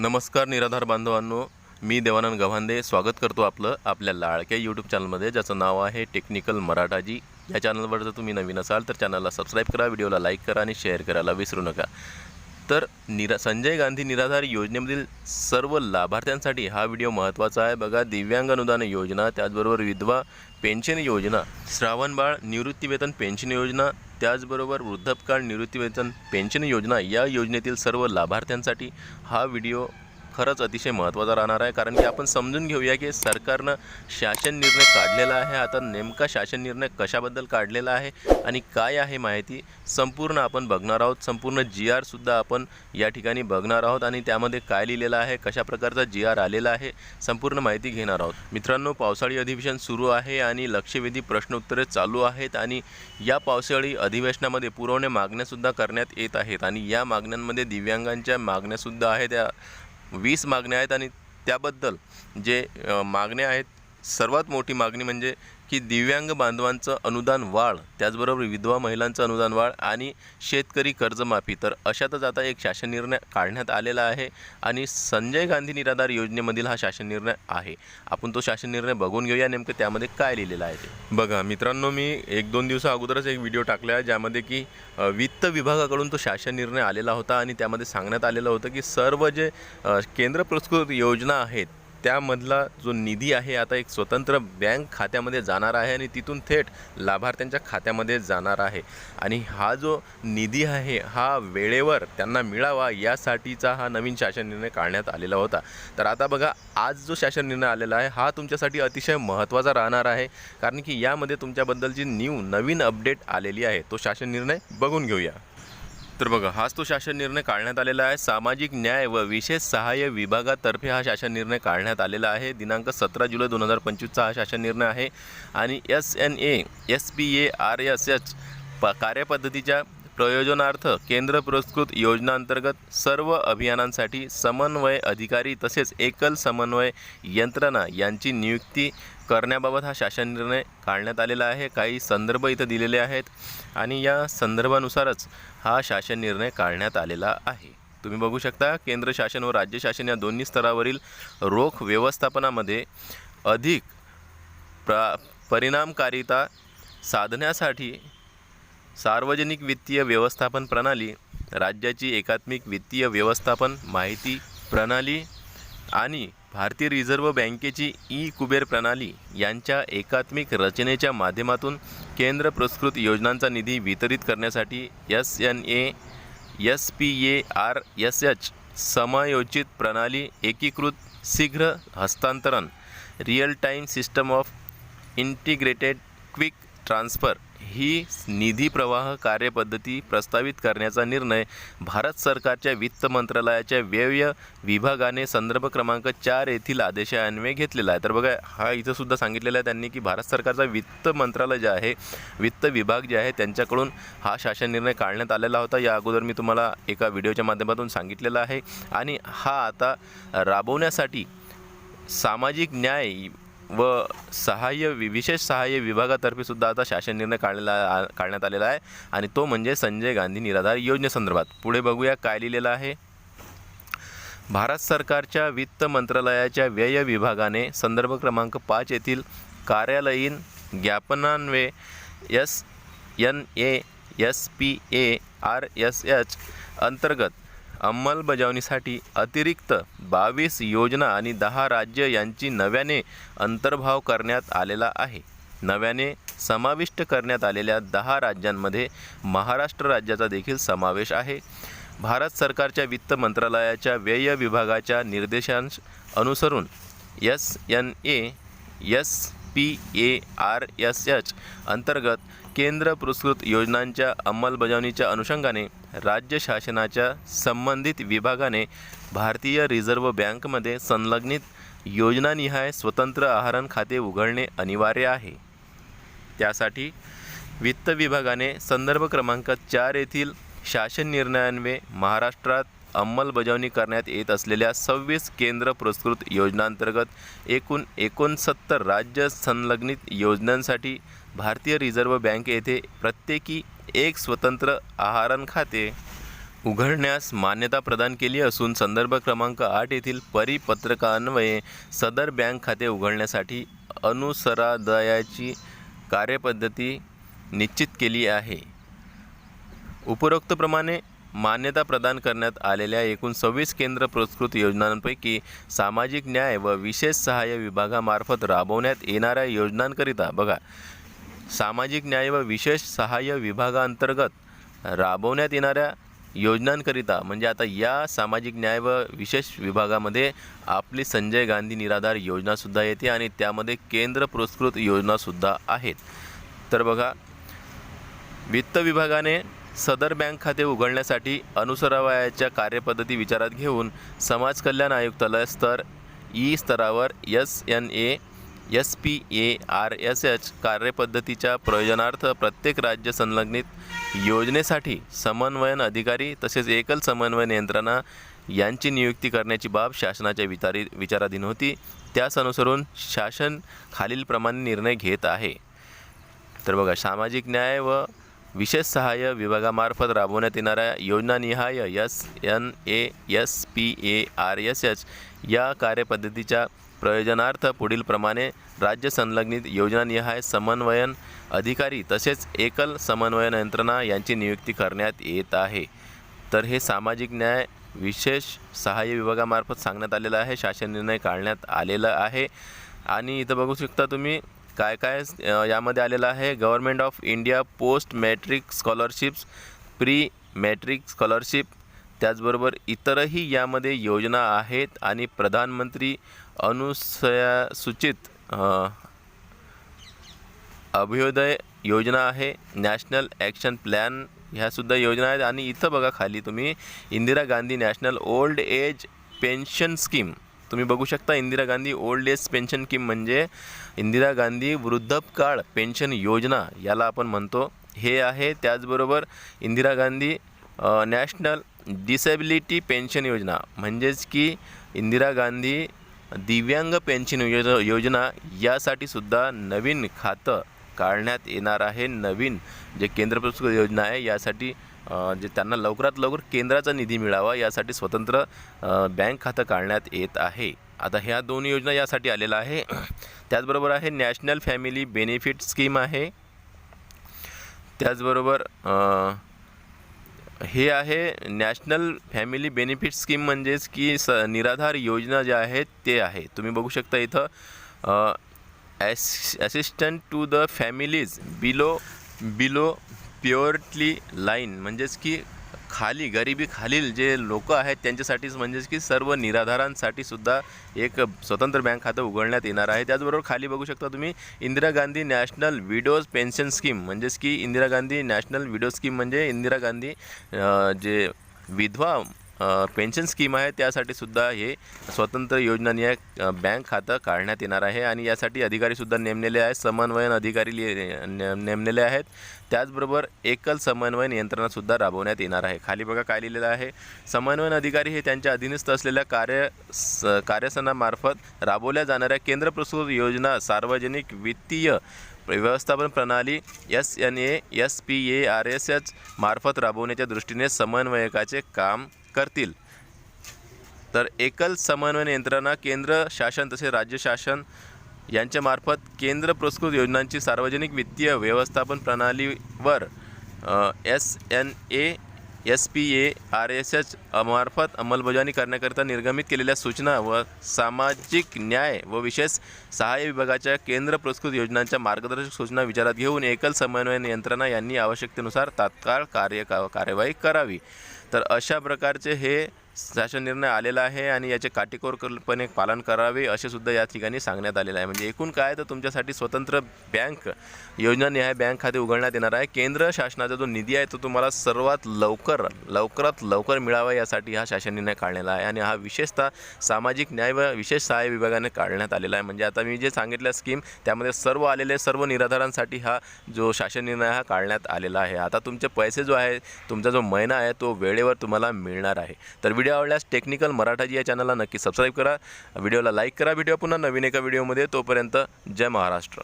नमस्कार निराधार बांधवांनो मी देवानंद गव्हांदे स्वागत करतो आपलं आपल्या लाडक्या यूट्यूब चॅनलमध्ये ज्याचं नाव आहे टेक्निकल मराठाजी. या चॅनलवर जर तुम्ही नवीन असाल तर चॅनलला सबस्क्राईब करा व्हिडिओला लाईक करा आणि शेअर करायला विसरू नका. तर निरा संजय गांधी निराधार योजनेमधील सर्व लाभार्थ्यांसाठी हा व्हिडिओ महत्त्वाचा आहे. बघा दिव्यांग अनुदान योजना त्याचबरोबर विधवा पेन्शन योजना श्रावणबाळ निवृत्तीवेतन पेन्शन योजना त्याचबरोबर वृद्धपकाळ निवृत्तीवेतन पेन्शन योजना या योजनेतील सर्व लाभार्थ्यांसाठी हा व्हिडिओ खरंच अतिशय महत्त्वाचा राहणार आहे. कारण की आपण समजून घेऊया की सरकारनं शासन निर्णय काढलेला आहे. आता नेमका शासन निर्णय कशाबद्दल काढलेला आहे आणि काय आहे माहिती संपूर्ण आपण बघणार आहोत. संपूर्ण जी आरसुद्धा आपण या ठिकाणी बघणार आहोत आणि त्यामध्ये काय लिहिलेलं आहे कशा प्रकारचा जी आर आलेला आहे संपूर्ण माहिती घेणार आहोत. मित्रांनो पावसाळी अधिवेशन सुरू आहे आणि लक्षवेधी प्रश्नोत्तरे चालू आहेत आणि या पावसाळी अधिवेशनामध्ये पुरवणे मागण्यासुद्धा करण्यात येत आहेत. आणि या मागण्यांमध्ये दिव्यांगांच्या मागण्यासुद्धा आहेत. त्या वीस मागण्या आहेत आणि त्याबद्दल जे मागण्या आहेत सर्वात मोठी मागणी म्हणजे की दिव्यांग बांधवांचं अनुदान वाढ त्याचबरोबर विधवा महिलांचं अनुदान वाढ आणि शेतकरी कर्जमाफी. तर अशातच आता एक शासन निर्णय काढण्यात आलेला आहे आणि संजय गांधी निराधार योजनेमधील हा शासन निर्णय आहे. आपण तो शासन निर्णय बघून घेऊया नेमकं त्यामध्ये काय लिहिलेलं आहे ते. बघा मित्रांनो मी एक दोन दिवसा अगोदरच एक व्हिडिओ टाकला आहे ज्यामध्ये की वित्त विभागाकडून तो शासन निर्णय आलेला होता आणि त्यामध्ये सांगण्यात आलेलं होतं की सर्व जे केंद्र पुरस्कृत योजना आहेत त्यामधला जो निधी आहे आता एक स्वतंत्र बँक खात्यामध्ये जाणार आहे आणि तिथून थेट लाभार्थ्यांच्या खात्यामध्ये जाणार आहे. आणि हा जो निधी आहे हा वेळेवर त्यांना मिळावा यासाठीचा हा नवीन शासन निर्णय काढण्यात आलेला होता. तर आता बघा आज जो शासन निर्णय आलेला आहे हा तुमच्यासाठी अतिशय महत्त्वाचा राहणार आहे. कारण की यामध्ये तुमच्याबद्दलची न्यू नवीन अपडेट आलेली आहे. तो शासन निर्णय बघून घेऊया. तर बघा हाच तो शासन निर्णय काढण्यात आलेला आहे. सामाजिक न्याय व विशेष सहाय्य विभागातर्फे हा शासन निर्णय काढण्यात आलेला आहे. दिनांक सतरा जुलै दोन हजार पंचवीसचा हा शासन निर्णय आहे. आणि S N A S P A R S H प कार्यपद्धतीच्या प्रयोजनार्थ केंद्र पुरस्कृत योजनांतर्गत सर्व अभियानांसाठी समन्वय अधिकारी तसेच एकल समन्वय यंत्रणा यांची नियुक्ती करण्याबाबत हा शासन निर्णय काढण्यात आलेला आहे. काही संदर्भ इथं दिलेले आहेत आणि या संदर्भानुसारच हा शासन निर्णय काढण्यात आलेला आहे. तुम्ही बघू शकता केंद्र शासन व राज्य शासन या दोन्ही स्तरावरील रोख व्यवस्थापनामध्ये अधिक प्रा परिणामकारिता साधण्यासाठी सार्वजनिक वित्तीय व्यवस्थापन प्रणाली राज्याची एकात्मिक वित्तीय व्यवस्थापन माहिती प्रणाली आणि भारतीय रिझर्व्ह बँकेची ई कुबेर प्रणाली यांच्या एकात्मिक रचनेच्या माध्यमातून केंद्र पुरस्कृत योजनांचा निधी वितरित करण्यासाठी S N A S P A R S H समायोजित प्रणाली एकीकृत शीघ्र हस्तांतरण real time system of integrated quick transfer ही निधी प्रवाह कार्यपद्धती प्रस्तावित करण्याचा निर्णय भारत सरकारच्या वित्त मंत्रालयाच्या व्यय विभागाने संदर्भ क्रमांक चार येथील आदेशान्वये घेतलेला आहे. तर बघा हा इथं सुद्धा सांगितलेला आहे त्यांनी की भारत सरकारचा वित्त मंत्रालय जे आहे वित्त विभाग जे आहे त्यांच्याकडून हा शासन निर्णय काढण्यात आलेला होता. या अगोदर मी तुम्हाला एका व्हिडिओच्या माध्यमातून सांगितलेला आहे. आणि हा आता राबवण्यासाठी सामाजिक न्याय व सहाय्य वि- विशेष सहाय्य विभागातर्फे सुद्धा आता शासन निर्णय काढलेला आ- काढण्यात आलेला आहे. आणि तो म्हणजे संजय गांधी निराधार योजनेसंदर्भात पुढे बघूया काय लिहिलेलं आहे. भारत सरकारच्या वित्त मंत्रालयाच्या व्यय विभागाने संदर्भ क्रमांक पाच येथील कार्यालयीन ज्ञापनान्वे S N A S P A R S H अंतर्गत अंमलबजावणीसाठी अतिरिक्त बावीस योजना आणि दहा राज्य यांची नव्याने अंतर्भाव करण्यात आलेला आहे. नव्याने समाविष्ट करण्यात आलेल्या दहा राज्यांमध्ये महाराष्ट्र राज्याचा देखील समावेश आहे. भारत सरकारच्या वित्त मंत्रालयाच्या व्यय विभागाच्या निर्देशांश अनुसरून S N A S P A R S H अंतर्गत केंद्र पुरस्कृत योजनांच्या अंमलबजावणीच्या अनुषंगाने राज्य शासनाच्या संबंधित विभागाने भारतीय रिझर्व्ह बँकमध्ये संलग्नित योजनानिहाय स्वतंत्र आहारण खाते उघडणे अनिवार्य आहे. त्यासाठी वित्त विभागाने संदर्भ क्रमांक चार येथील शासन निर्णयान्वे महाराष्ट्रात अंमलबजावणी करण्यात येत असलेल्या सव्वीस केंद्र पुरस्कृत योजनांतर्गत एकूण एकोणसत्तर राज्य संलग्नित योजनांसाठी भारतीय रिझर्व्ह बँक येथे प्रत्येकी एक स्वतंत्र आहारण खाते उघडण्यास मान्यता प्रदान केली असून संदर्भ क्रमांक आठ येथील परिपत्रकान्वये सदर बँक खाते उघडण्यासाठी अनुसरादयाची कार्यपद्धती निश्चित केली आहे. उपरोक्तप्रमाणे मान्यता प्रदान करण्यात आलेल्या एकूण सव्वीस केंद्र पुरस्कृत योजनांपैकी सामाजिक न्याय व विशेष सहाय्य विभागामार्फत राबवण्यात येणाऱ्या योजनांकरिता बघा. सामाजिक न्याय व विशेष सहाय्य विभागांतर्गत राबवण्यात येणाऱ्या योजनांकरिता म्हणजे आता या सामाजिक न्याय व विशेष विभागामध्ये आपली संजय गांधी निराधार योजनासुद्धा येते आणि त्यामध्ये केंद्र पुरस्कृत योजनासुद्धा आहेत. तर बघा वित्त विभागाने सदर बँक खाते उघडण्यासाठी अनुसरावयाच्या कार्यपद्धती विचारात घेऊन समाज कल्याण आयुक्तालय स्तर ई स्तरावर S N A S P A R S H कार्यपद्धतीच्या प्रयोजनार्थ प्रत्येक राज्य संलग्नित योजनेसाठी समन्वयन अधिकारी तसेच एकल समन्वयन यंत्रणा यांची नियुक्ती करण्याची बाब शासनाच्या विचारी विचाराधीन होती. त्यास अनुसरून शासन खालीलप्रमाणे निर्णय घेत आहे. तर बघा सामाजिक न्याय व विशेष सहाय्य विभागामार्फत राबवण्यात येणाऱ्या योजनानिहाय S N A S P A R S H या कार्यपद्धतीच्या प्रयोजनार्थ पुढीलप्रमाणे राज्य संलग्नित योजनानिहाय समन्वयन अधिकारी तसेच एकल समन्वयन यंत्रणा यांची नियुक्ती करण्यात येत आहे. तर हे सामाजिक न्याय विशेष सहाय्य विभागामार्फत सांगण्यात आलेलं आहे शासन निर्णय काढण्यात आलेला आहे. आणि इथं बघू शकता तुम्ही काय काय यामध्ये आलेलं आहे? Government of India post matric scholarships pre matric scholarship त्याचबरोबर इतरही यामध्ये योजना आहेत आणि प्रधानमंत्री अनुसया अभ्युदय योजना आहे. नॅशनल ॲक्शन प्लॅन ह्यासुद्धा योजना आहेत. आणि इथं बघा खाली तुम्ही Indira Gandhi national old age pension scheme तुम्ही बघू शकता Indira Gandhi old age pension scheme म्हणजे इंदिरा गांधी वृद्धपकाळ पेन्शन योजना याला आपण म्हणतो. हे आहे त्याचबरोबर Indira Gandhi national disability pension योजना. म्हणजेच की इंदिरा गांधी दिव्यांग पेन्शन योज योजना यासाठी सुद्धा नवीन खातं काढण्यात येणार आहे. नवीन जे केंद्र पुरस्कृत योजना आहे यासाठी जे त्यांना लवकरात लवकर केंद्राचा निधी मिळावा यासाठी स्वतंत्र बँक खातं काढण्यात येत आहे. आता ह्या दोन योजना यासाठी आलेल्या आहे. त्याचबरोबर आहे नॅशनल फॅमिली बेनिफिट स्कीम आहे. त्याचबरोबर हे आहे नॅशनल फॅमिली बेनिफिट स्कीम म्हणजेच की स निराधार योजना ज्या आहेत ते आहे. तुम्ही बघू शकता इथं as assistant to the families below below purely line म्हणजेच की खाली गरिबी खालील जे लोक आहेत त्यांच्यासाठीच म्हणजेच की सर्व निराधारांसाठी सुद्धा एक स्वतंत्र बँक खातं उघडण्यात येणार आहे. त्याचबरोबर खाली बघू शकता तुम्ही Indira Gandhi national widows pension scheme म्हणजेच की Indira Gandhi national widow scheme म्हणजे इंदिरा गांधी जे विधवा पेन्शन स्कीम आहे त्यासाठी सुद्धा हे स्वतंत्र योजनानिहाय बँक खातं काढण्यात येणार आहे आणि यासाठी अधिकारीसुद्धा नेमलेले आहेत समन्वयन अधिकारी ने- नेमलेले आहेत. त्याचबरोबर एकल समन्वयन यंत्रणासुद्धा राबवण्यात येणार आहे. खाली बघा काय लिहिलेलं आहे. समन्वयन अधिकारी हे त्यांच्या अधीनस्थ असलेल्या कार्य स कार्यसनामार्फत राबवल्या जाणाऱ्या केंद्र प्रस्तुत योजना सार्वजनिक वित्तीय व्यवस्थापन प्रणाली S N A S P A R S H मार्फत राबवण्याच्या दृष्टीने समन्वयकाचे काम करतील. तर एकल समन्वय यंत्रणा केंद्र शासन तसेच राज्य शासन यांच्यामार्फत केंद्र पुरस्कृत योजनांची सार्वजनिक वित्तीय व्यवस्थापन प्रणालीवर S N A S P A R S H मार्फत अंमलबजावणी करण्याकरिता निर्गमित केलेल्या सूचना व सामाजिक न्याय व विशेष सहाय्य विभागाच्या केंद्र पुरस्कृत योजनांच्या मार्गदर्शक सूचना विचारात घेऊन एकल समन्वयन यंत्रणा यांनी आवश्यकतेनुसार तात्काळ कार्य का कार्यवाही करावी. तर अशा प्रकारचे हे शासन निर्णय आलेला आहे आणि याचे काटेकोरपणे पालन करावे असे सुद्धा या ठिकाणी सांगण्यात आलेलं आहे. म्हणजे एकूण काय तर तुमच्यासाठी स्वतंत्र बँक योजना निहाय बँक खाते उघडण्यात येणार आहे. केंद्र शासनाचा जो निधी आहे तो तुम्हाला सर्वात लवकर लवकरात लवकर मिळावा यासाठी हा शासन निर्णय काढलेला आहे आणि हा विशेषतः सामाजिक न्याय व विशेष सहाय्य विभागाने काढण्यात आलेला आहे. म्हणजे आता मी जे सांगितलं स्कीम त्यामध्ये सर्व आलेले सर्व निराधारांसाठी हा जो शासन निर्णय हा काढण्यात आलेला आहे. आता तुमचे पैसे जो आहे तुमचा जो महिना आहे तो वेळेवर तुम्हाला मिळणार आहे. तर व्हिडिओ आवडल्यास टेक्निकल मराठाजी या चॅनलला नक्की सबस्क्राईब करा. व्हिडिओला लाईक करा. व्हिडिओ पुन्हा नवीन एका व्हिडिओमध्ये तोपर्यंत जय महाराष्ट्र.